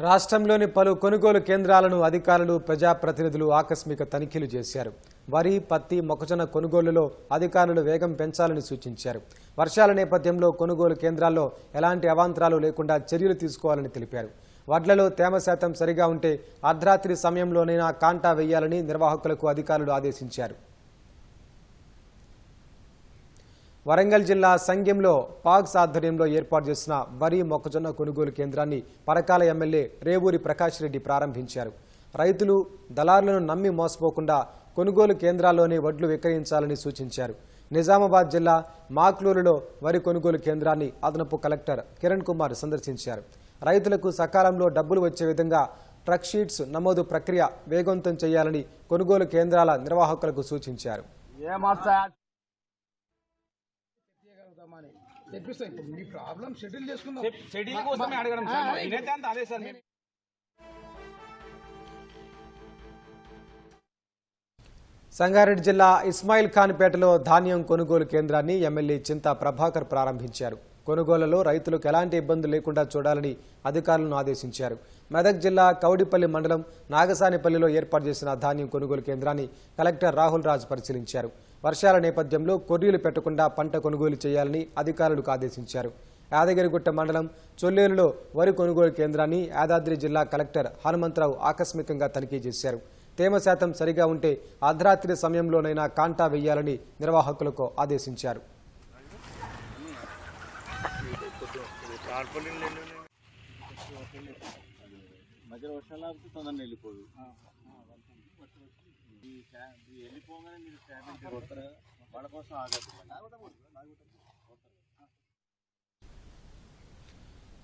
రాష్ట్రంలోని పలు కొనుగోలు కేంద్రాలను అధికారులు ప్రజాప్రతినిధులు ఆకస్మిక తనిఖీలు చేశారు. వరి పత్తి మొక్కజొన్న కొనుగోలులో అధికారులు వేగం పెంచాలని సూచించారు. వర్షాల నేపథ్యంలో కొనుగోలు కేంద్రాల్లో ఎలాంటి అవాంతరాలు లేకుండా చర్యలు తీసుకోవాలని తెలిపారు. వడ్లలో తేమ శాతం సరిగా ఉంటే అర్ధరాత్రి సమయంలోనైనా కాంటా వేయాలని నిర్వాహకులకు అధికారులు ఆదేశించారు. వరంగల్ జిల్లా సంఘంలో పాక్స్ ఆధ్వర్యంలో ఏర్పాటు చేసిన వరి మొక్కజొన్న కొనుగోలు కేంద్రాన్ని పరకాల ఎమ్మెల్యే రేవూరి ప్రకాష్ రెడ్డి ప్రారంభించారు. రైతులు దళారులను నమ్మి మోసపోకుండా కొనుగోలు కేంద్రాల్లోనే వడ్లు విక్రయించాలని సూచించారు. నిజామాబాద్ జిల్లా మాక్లూరులో వరి కొనుగోలు కేంద్రాన్ని అదనపు కలెక్టర్ కిరణ్ కుమార్ సందర్శించారు. రైతులకు సకాలంలో డబ్బులు వచ్చే విధంగా ట్రక్ షీట్స్ నమోదు ప్రక్రియ వేగవంతం చేయాలని కొనుగోలు కేంద్రాల నిర్వాహకులకు సూచించారు. తెప్పియగలుగుతామని తెప్పిస్తాం ఇప్పుడు మీ ప్రాబ్లం షెడ్యూల్ చేసుకుందాం. షెడ్యూల్ కోసమే అడగడం సార్. నేనైతే అంత అదే సార్ మేము సంగారెడ్డి జిల్లా ఇస్మాయిల్ ఖాన్పేటలో ధాన్యం కొనుగోలు కేంద్రాన్ని ఎమ్మెల్యే చింతా ప్రభాకర్ ప్రారంభించారు. కొనుగోళ్ళలో రైతులకు ఎలాంటి ఇబ్బందులు లేకుండా చూడాలని అధికారులను ఆదేశించారు. మెదక్ జిల్లా కౌడిపల్లి మండలం నాగసానిపల్లిలో ఏర్పాటు చేసిన ధాన్యం కొనుగోలు కేంద్రాన్ని కలెక్టర్ రాహుల్ రాజ్ పరిశీలించారు. వర్షాల నేపథ్యంలో కొర్రీలు పెట్టకుండా పంట కొనుగోలు చేయాలని అధికారులకు ఆదేశించారు. యాదగిరిగుట్ట మండలం చొల్లేరులో వరి కొనుగోలు కేంద్రాన్ని యాదాద్రి జిల్లా కలెక్టర్ హనుమంతరావు ఆకస్మికంగా తనిఖీ చేశారు. తేమ శాతం సరిగా ఉంటే అర్ధరాత్రి సమయంలోనైనా కాంటా వేయాలని నిర్వాహకులకు ఆదేశించారు. మధ్యలో వర్షాలు ఆపితే తొందరగా వెళ్ళిపోదు. ఈ క్యా- ఈ వెళ్ళిపోగానే మీరు క్యాబిన్ కొడతారు? కదా వాళ్ళ కోసం ఆగదు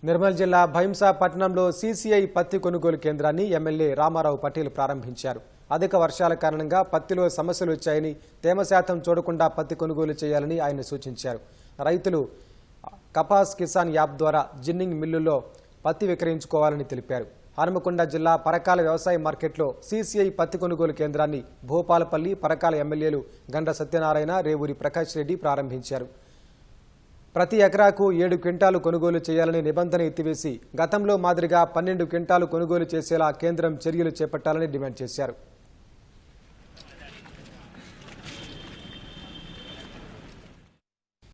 నిర్మల్ జిల్లా భైంసా పట్టణంలో సీసీఐ పత్తి కొనుగోలు కేంద్రాన్ని ఎమ్మెల్యే రామారావు పటేల్ ప్రారంభించారు. అధిక వర్షాల కారణంగా పత్తిలో సమస్యలు వచ్చాయని తేమ శాతం చూడకుండా పత్తి కొనుగోలు చేయాలని ఆయన సూచించారు. రైతులు కపాస్ కిసాన్ యాప్ ద్వారా జిన్నింగ్ మిల్లుల్లో పత్తి విక్రయించుకోవాలని తెలిపారు. హనుమకొండ జిల్లా పరకాల వ్యవసాయ మార్కెట్లో సీసీఐ పత్తి కొనుగోలు కేంద్రాన్ని భూపాలపల్లి పరకాల ఎమ్మెల్యేలు గండ్ర సత్యనారాయణ రేవూరి ప్రకాష్ రెడ్డి ప్రారంభించారు. ప్రతి ఎకరాకు ఏడు క్వింటాలు కొనుగోలు చేయాలని నిబంధన ఎత్తివేసి గతంలో మాదిరిగా పన్నెండు క్వింటాలు కొనుగోలు చేసేలా కేంద్రం చర్యలు చేపట్టాలని డిమాండ్ చేశారు.